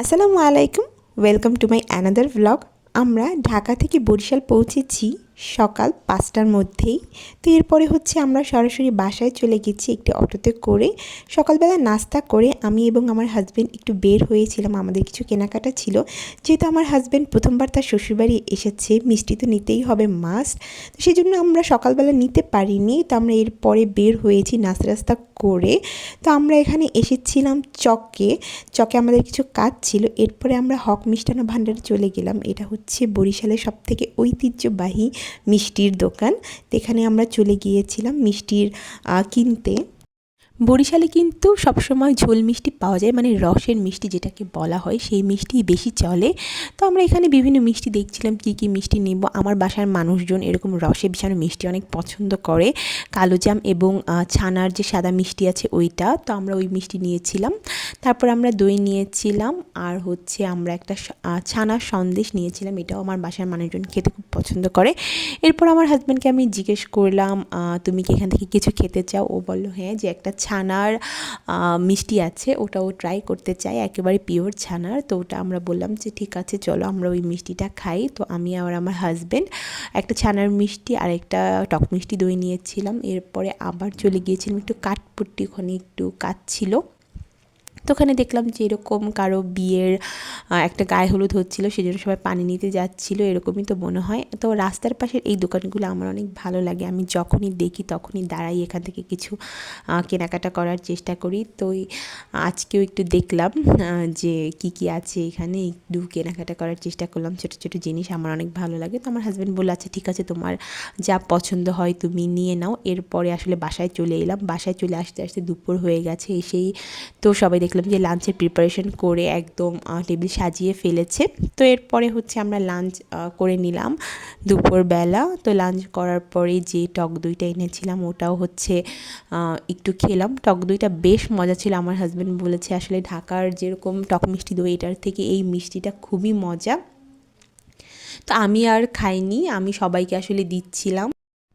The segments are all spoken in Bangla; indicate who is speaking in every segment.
Speaker 1: আসসালামু আলাইকুম। Welcome to my another blog আমরা ঢাকা থেকে বরিশাল পৌঁছেছি। সকাল পাঁচটার মধ্যেই। তো এরপরে হচ্ছে আমরা সরাসরি বাসায় চলে গেছি একটি অটোতে করে। সকালবেলা নাস্তা করে আমি এবং আমার হাজব্যান্ড একটু বের হয়েছিলাম, আমাদের কিছু কেনাকাটা ছিল। যেহেতু আমার হাজব্যান্ড প্রথমবার তার শ্বশুরবাড়ি এসেছে, মিষ্টি তো নিতেই হবে মাস্ট তো সেই জন্য আমরা সকালবেলা নিতে পারিনি, তো আমরা এরপরে বের হয়েছি নাস্তা রাস্তা করে। তো আমরা এখানে এসেছিলাম চকে। চকে আমাদের কিছু কাজ ছিল, এরপরে আমরা হক মিষ্টান্ন ভাণ্ডারে চলে গেলাম। এটা হচ্ছে বরিশালের সবথেকে ঐতিহ্যবাহী মিষ্টির দোকান। এখানে আমরা চলে গিয়েছিলাম মিষ্টির কিনতে। বরিশালে কিন্তু সবসময় ঝোল মিষ্টি পাওয়া যায় মানে রসের মিষ্টি যেটাকে বলা হয়, সেই মিষ্টি বেশি চলে। তো আমরা এখানে বিভিন্ন মিষ্টি দেখছিলাম, কি কি মিষ্টি নেব। আমার বাসার মানুষজন এরকম রসে বিছানো মিষ্টি অনেক পছন্দ করে। কালোজাম এবং ছানার যে সাদা মিষ্টি আছে ওইটা, তো আমরা ওই মিষ্টি নিয়েছিলাম। তারপর আমরা দই নিয়েছিলাম, আর হচ্ছে আমরা একটা ছানার সন্দেশ নিয়েছিলাম। এটাও আমার বাসার মানুষজন খেতে খুব পছন্দ করে। এরপর আমার হাজব্যান্ডকে আমি জিজ্ঞেস করলাম তুমি কি এখান থেকে কিছু খেতে চাও? ও বলল হ্যাঁ যে একটা ছানার মিষ্টি আছে, ওটা ও ট্রাই করতে চাই একেবারে পিওর ছানার। তো ওটা আমরা বললাম যে, ঠিক আছে, চলো আমরা ওই মিষ্টিটা খাই। তো আমি আর আমার হাজব্যান্ড একটা ছানার মিষ্টি আর একটা টক মিষ্টি দই নিয়েছিলাম। এরপরে আবার চলে গিয়েছিলাম, একটু কাঠপুট্টি ওখানে একটু কাজ ছিল। তো ওখানে দেখলাম যে এরকম কারও বিয়ের একটা গায়ে হলুদ হচ্ছিল সেই জন্য সবাই পানি নিতে যাচ্ছিল, এরকমই তো মনে হয়। তো রাস্তার পাশের এই দোকানগুলো আমার অনেক ভালো লাগে। আমি যখনই দেখি তখনই দাঁড়াই এখান থেকে কিছু কেনাকাটা করার চেষ্টা করি। তো আজকেও একটু দেখলাম যে কি কি আছে এখানে। একটু কেনাকাটা করার চেষ্টা করলাম। ছোটো ছোটো জিনিস আমার অনেক ভালো লাগে। তো আমার হাজব্যান্ড বলল আচ্ছা ঠিক আছে, তোমার যা পছন্দ হয় তুমি নিয়ে নাও। এরপরে আসলে বাসায় চলে এলাম। বাসায় চলে আসতে আসতে দুপুর হয়ে গেছে এসেই তো সবাই দেখলাম যে লাঞ্চের প্রিপারেশন করে একদম টেবিল সাজিয়ে ফেলেছে। তো এরপরে হচ্ছে আমরা লাঞ্চ করে নিলাম দুপুরবেলা। তো লাঞ্চ করার পরে যে টক দইটা এনেছিলাম ওটাও হচ্ছে একটু খেলাম। টক দইটা বেশ মজা ছিল। আমার হাজব্যান্ড বলেছে আসলে ঢাকার যেরকম টক মিষ্টি দই, এটার থেকে এই মিষ্টিটা খুবই মজা। তো আমি আর খাইনি, আমি সবাইকে আসলে দিচ্ছিলাম।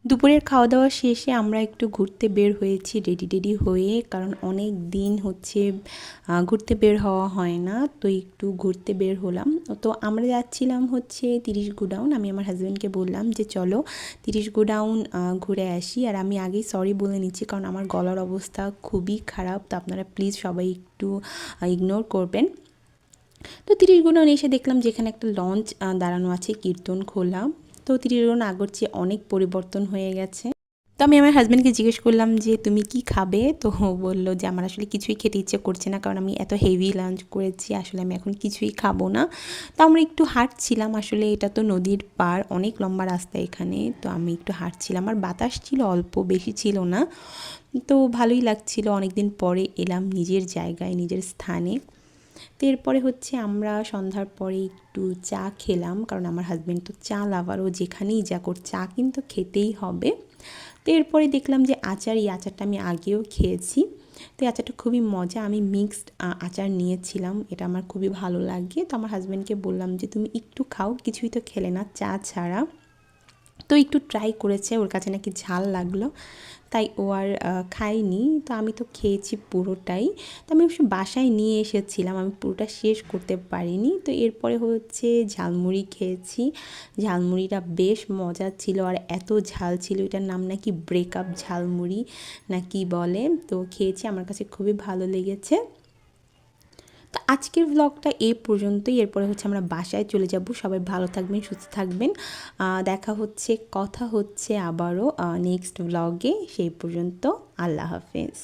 Speaker 1: দুপুরের খাওয়া দাওয়া শেষে আমরা একটু ঘুরতে বের হয়েছি রেডি রেডি হয়ে, কারণ অনেক দিন হচ্ছে ঘুরতে বের হওয়া হয় না, তো একটু ঘুরতে বের হলাম। তো আমরা যাচ্ছিলাম হচ্ছে তিরিশ গোডাউন। আমি আমার হাজব্যান্ডকে বললাম যে, চলো তিরিশ গোডাউন ঘুরে আসি। আর আমি আগেই সরি বলে নিচ্ছি, কারণ আমার গলার অবস্থা খুবই খারাপ, তো আপনারা প্লিজ সবাই একটু ইগনোর করবেন। তো তিরিশ গুণন এসে দেখলাম যেখানে একটা লঞ্চ দাঁড়ানো আছে, কীর্তন খোলা। তো তিরিরোন আগর চেয়ে অনেক পরিবর্তন হয়ে গেছে। তো আমি আমার হাজব্যান্ডকে জিজ্ঞেস করলাম যে, তুমি কি খাবে? তো বলল যে, আমার আসলে কিছুই খেতে ইচ্ছে করছে না, কারণ আমি এত হেভি লাঞ্চ করেছি, আসলে আমি এখন কিছুই খাব না। তো আমরা একটু হাঁটছিলাম, আসলে এটা তো নদীর পার অনেক লম্বা রাস্তা এখানে, তো আমি একটু হাঁটছিলাম। আর বাতাস ছিল, অল্প বেশি ছিল না। তো ভালোই লাগছিল, অনেকদিন পরে এলাম নিজের জায়গায়, নিজের স্থানে। তো এরপরে হচ্ছে আমরা সন্ধ্যার পরে একটু চা খেলাম, কারণ আমার হাজব্যান্ড তো চা লাভার ও যেখানেই যা কর চা কিন্তু খেতেই হবে। তো এরপরে দেখলাম যে আচার, এই আচারটা আমি আগেও খেয়েছি। তো এই আচারটা খুবই মজা, আমি মিক্সড আচার নিয়েছিলাম, এটা আমার খুবই ভালো লাগে। তো আমার হাজব্যান্ডকে বললাম যে, তুমি একটু খাও, কিছুই তো খেলে না, চা ছাড়া। তো একটু ট্রাই করেছে, ওর কাছে নাকি ঝাল লাগল। তাই ও আর খায়নি। তো আমি তো খেয়েছি পুরোটাই। তো আমি অবশ্য বাসায় নিয়ে এসেছিলাম, আমি পুরোটা শেষ করতে পারিনি। তো এরপরে হচ্ছে ঝালমুড়ি খেয়েছি। ঝালমুড়িটা বেশ মজা ছিল আর এত ঝাল ছিল, এটার নাম নাকি ব্রেকআপ ঝালমুড়ি না কি বলে। তো খেয়েছি, আমার কাছে খুবই ভালো লেগেছে। তো আজকের ব্লগটা এ পর্যন্তই। এরপরে হচ্ছে আমরা বাসায় চলে যাব। সবাই ভালো থাকবেন, সুস্থ থাকবেন। দেখা হচ্ছে, কথা হচ্ছে আবারও নেক্সট ব্লগে সেই পর্যন্ত আল্লাহ হাফেজ।